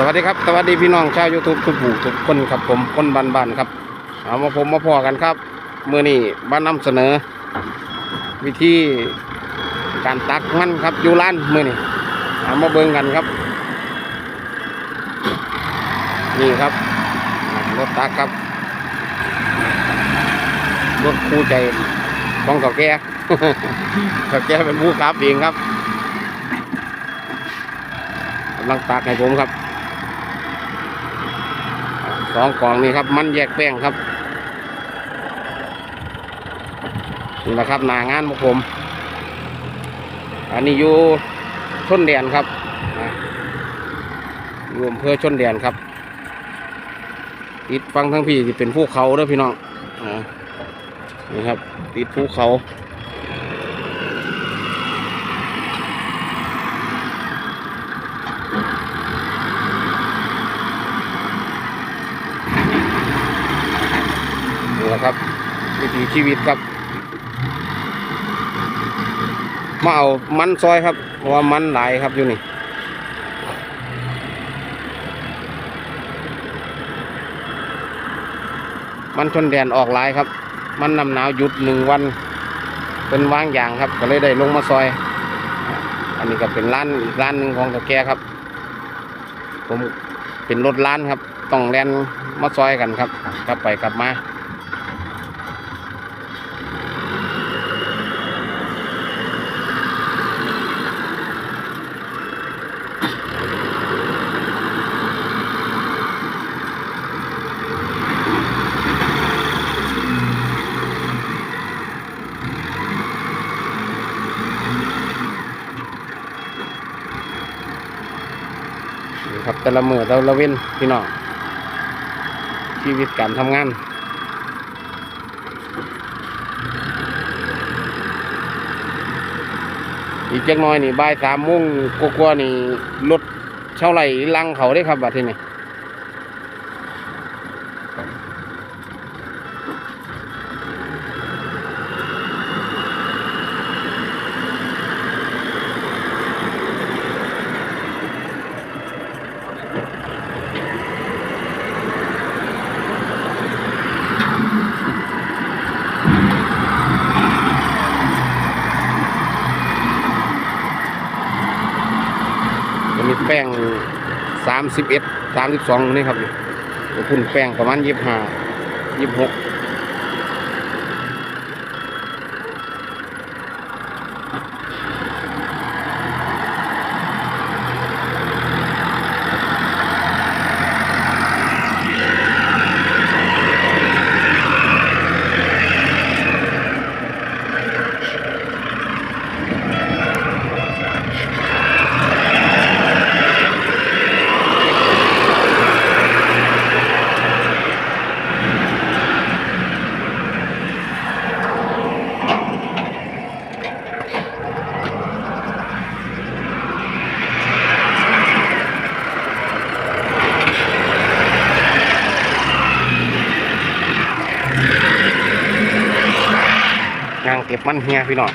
สวัสดีครับสวัสดีพี่น้องชาวยูทูบทุกผู้ทุกคนครับผมคนบ้านๆครับเอามาผมมาพอกันครับเมื่อนี้บ้านนำเสนอ วิธีการตักมันครับอยู่ร้านเมื่อนี้เอามาเบิ่งกันครับ นี่ครับรถตักครับรถคู่ใจของเก่าแก่เก่าแก่เป็นผู้ขับเองครับกำลังตักให้ผมครับ องกล่องนี่ครับ มันแยกแป้งครับนี่แหละครับหนางานของผม อันนี้อยู่ชนแดนครับอยู่อำเภอชนแดนครับติดฟังทั้งพี่ที่เป็นภูเขาเด้อพี่น้องอนี่ครับ ติดภูเขา นี่แหละครับ วิถี ชีวิตครับ มาเอามันซอยครับเพราะว่ามันหลายครับอยู่นี่มันชนแดนออกหลายครับ มันนำหนาวหยุดหนึ่งวัน เป็นว่างอย่างครับ ก็เลยได้ลงมาซอย อันนี้ก็เป็นร้านอีกร้านหนึ่งของตะแกครับ ผมเป็นรถร้านครับ ต้องแลนมาซอยกันครับ กลับไปกลับมา แต่ละมือแต่ละเว้นพี่น้องชีวิตการทำงานอีกจักน้อยนี่บ่ายสามโมงกว่าๆนี่รถเช่าไหลลังเขาได้ครับบัดทีนี้ งสามสิบเอ็ดสามสิบสองนี่ครับคุณแป้งประมาณยี่สิบห้ายี่สิบหก บมันเฮียพี่น้อง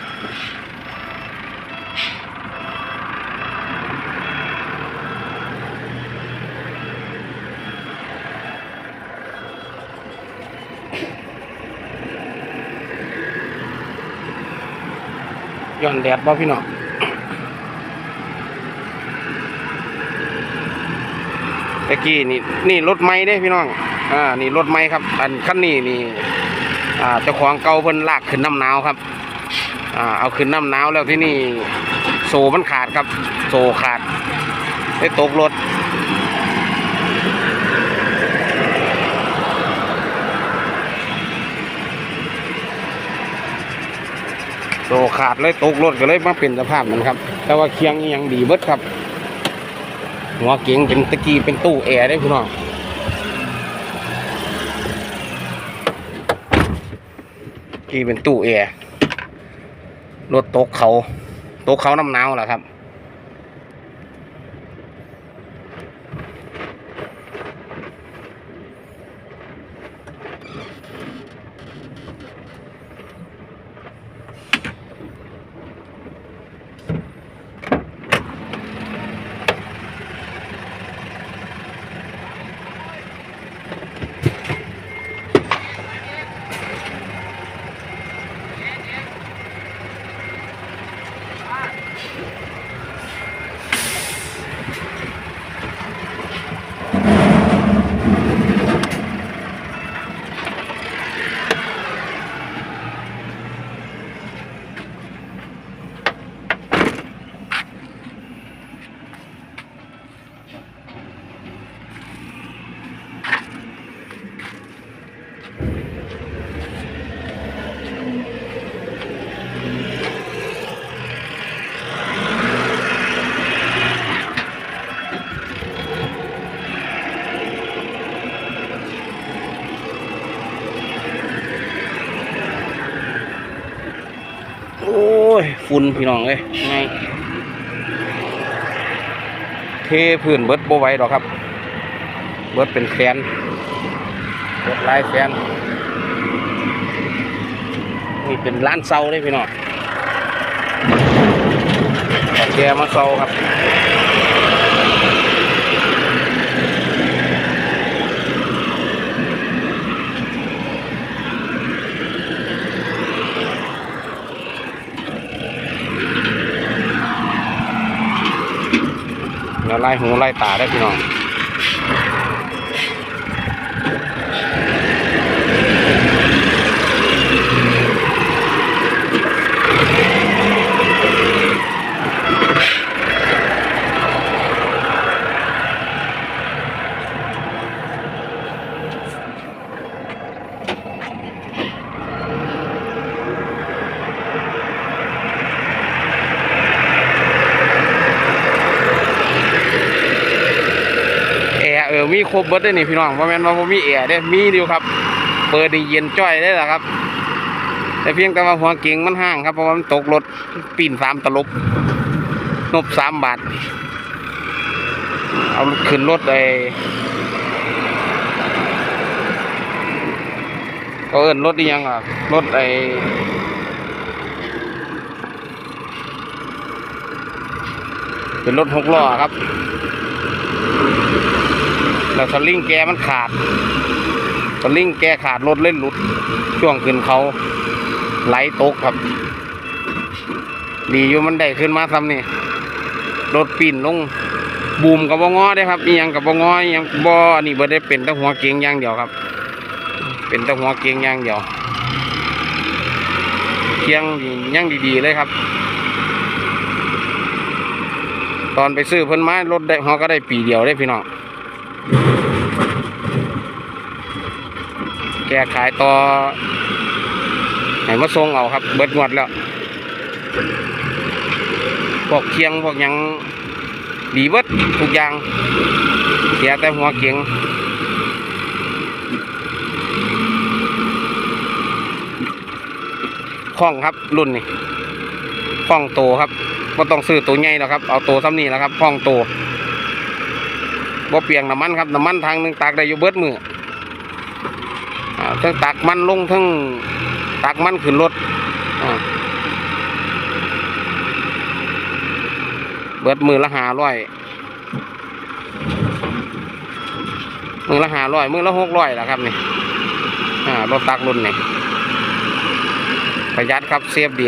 ย้อนแดดบ่พี่น้องตะกี้นี่นี่รถไม้เด้พี่น้อง อ่า นี่รถไม้ครับ อันคันนี้นี่ อ่าเจ้าของเก่าเพิ่นลากขึ้นน้ำหนาวครับ อ่าเอาขึ้นน้ำหนาวแล้วที่นี่โซ่มันขาดครับ โซ่ขาดได้ตกรถโซ่ขาดเลยตกรถก็เลยมาเป็นสภาพนั้นครับ แต่ว่าเคียงยังดีเบิดครับ หัวเก๋งเป็นตะกี้เป็นตู้แอร์ได้พี่น้องที่เป็นตู้แอร์ รถตกเขาตกเขาน้ำหนาวแหละครับ น ฝุ่นพี่น้องเอ้ยไงเทพื้นเบิดบ่ไหรอกครับ เบิดเป็นแสนเบิดลายแสนนี่เป็นร้านเซาเลยพี่น้องแกมาเซาครับ แล้วไล่หูไล่ตาได้พี่น้อง ครบเบิดได้นี่พี่น้องเพราะแม่นว่าผมมีแอร์ได้มีเดียวครับ เปิดนี่เย็นจ้อยได้แหละครับ แต่เพียงแต่ว่าหัวเก่งมันห่างครับเพราะว่ามันตกรถปีนสามตลบนบสามบาท เอาขึ้นรถไอ้ก็เอิ้นรถนี่ยังอะรถไอเป็นรถหกล้อครับ แล้วสลิงแกมันขาดสลิงแกขาดรถเล่นหลุด ช่วงขึ้นเขาไหลตกครับ ดีอยู่มันได้ขึ้นมาซ้ำนี่รถปีนลงบูมกับบงอได้ครับอียังกับบงออียังบออันนี้บ่ได้เป็นแตะหัวเกียงอย่างเดียวครับ เป็นแตะหัวเกียงอย่างเดียวเกียงนี่ยังดีๆเลยครับ ตอนไปซื้อเพิ่นไม้รถได้เขาก็ได้ปีเดียวได้พี่น้อง แกขายต่อให้มาส่งเอาครับ เบิดงวดแล้วพวกเคียงพวกยังดีเบิดทุกอย่าง เสียแต่หัวเกียงคล่องครับรุ่นนี้คล่องโตครับก็ต้องซื้อตัวใหญ่แล้วครับ เอาตัวซ้ำนี่แล้วครับคล่องโต บ่เปลียงน้ำมันครับน้ำมันทางหนึ่งตากได้อยู่เบิดมือทั้งตักมันลงทั้งตักมันขึ้นรถเบิดมือละหาร้อยมือละหาร้อยมือละหกร้อยละครับนี่รถตักรุ่นนี่ประหยัดครับเซฟดี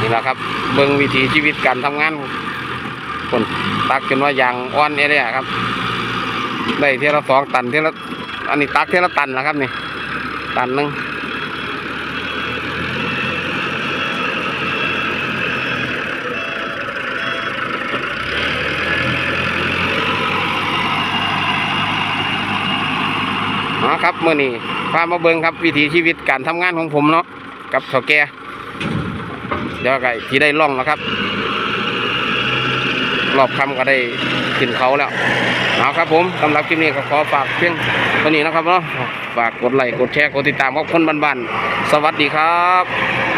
นี่แห ละครับ เบิ่งวิถีชีวิตการทำงานคนตักจนว่ายางอ่อนเนี่ยครับ ได้เท่าละสองตันเท่าละอันนี้ตักเท่าละตันแล้วครับนี่ ตันหนึ่งอ๋อครับเมื่อนี้พามาเบิ่งครับ วิถีชีวิตการทำงานของผมเนาะกับเฒ่าแก่ เดี๋ยวไก่ที่ได้ล่องแล้วครับ รอบคำก็ได้ขึ้นเขาแล้วเอาครับผมสำหรับคลิปนี้ก็ขอฝากเพียงเท่านี้นะครับเนาะฝากกดไลค์กดแชร์กดติดตามขอบคนบ้านๆสวัสดีครับ